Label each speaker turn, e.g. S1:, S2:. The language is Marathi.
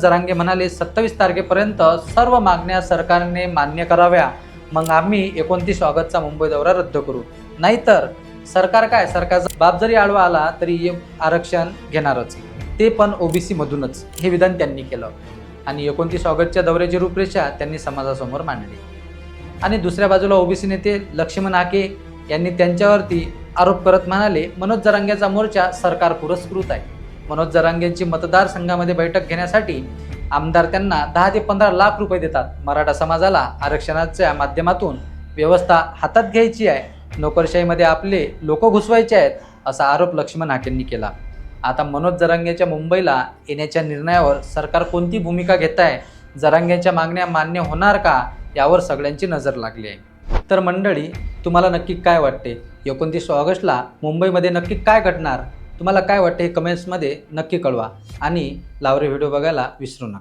S1: जरांगे म्हणाले सत्तावीस तारखेपर्यंत सर्व मागण्या सरकारने मान्य कराव्या. मग आम्ही एकोणतीस ऑगस्टचा मुंबई दौरा रद्द करू. नाहीतर सरकार काय? सरकारचा बाप जरी आडवा आला तरी आरक्षण घेणारच. ते पण ओबीसी मधूनच. हे विधान त्यांनी केलं. आणि एकोणतीस ऑगस्टच्या दौऱ्याची रूपरेषा त्यांनी समाजासमोर मांडली. आणि दुसऱ्या बाजूला ओबीसी नेते लक्ष्मण आके यांनी त्यांच्यावरती आरोप करत म्हणाले मनोज जरांगेचा मोर्चा सरकार पुरस्कृत आहे. मनोज जरांगेंची मतदारसंघामध्ये बैठक घेण्यासाठी आमदार त्यांना दहा ते पंधरा लाख रुपये देतात. मराठा समाजाला आरक्षणाच्या माध्यमातून व्यवस्था हातात घ्यायची आहे. नोकरशाहीमध्ये आपले लोक घुसवायचे आहेत असा आरोप लक्ष्मण हाकेंनी केला. आता मनोज जरांगेच्या मुंबईला येण्याच्या निर्णयावर सरकार कोणती भूमिका घेत आहे जरांगेच्या मागण्या मान्य होणार का? यावर सगळ्यांची नजर लागली आहे. तर मंडळी तुम्हाला नक्की काय वाटते? एकोणतीस ऑगस्टला मुंबईमध्ये नक्की काय घडणार? तुम्हाला काय वाटते हे कमेंट्समध्ये नक्की कळवा. आणि लावरे व्हिडिओ बघायला विसरू नका.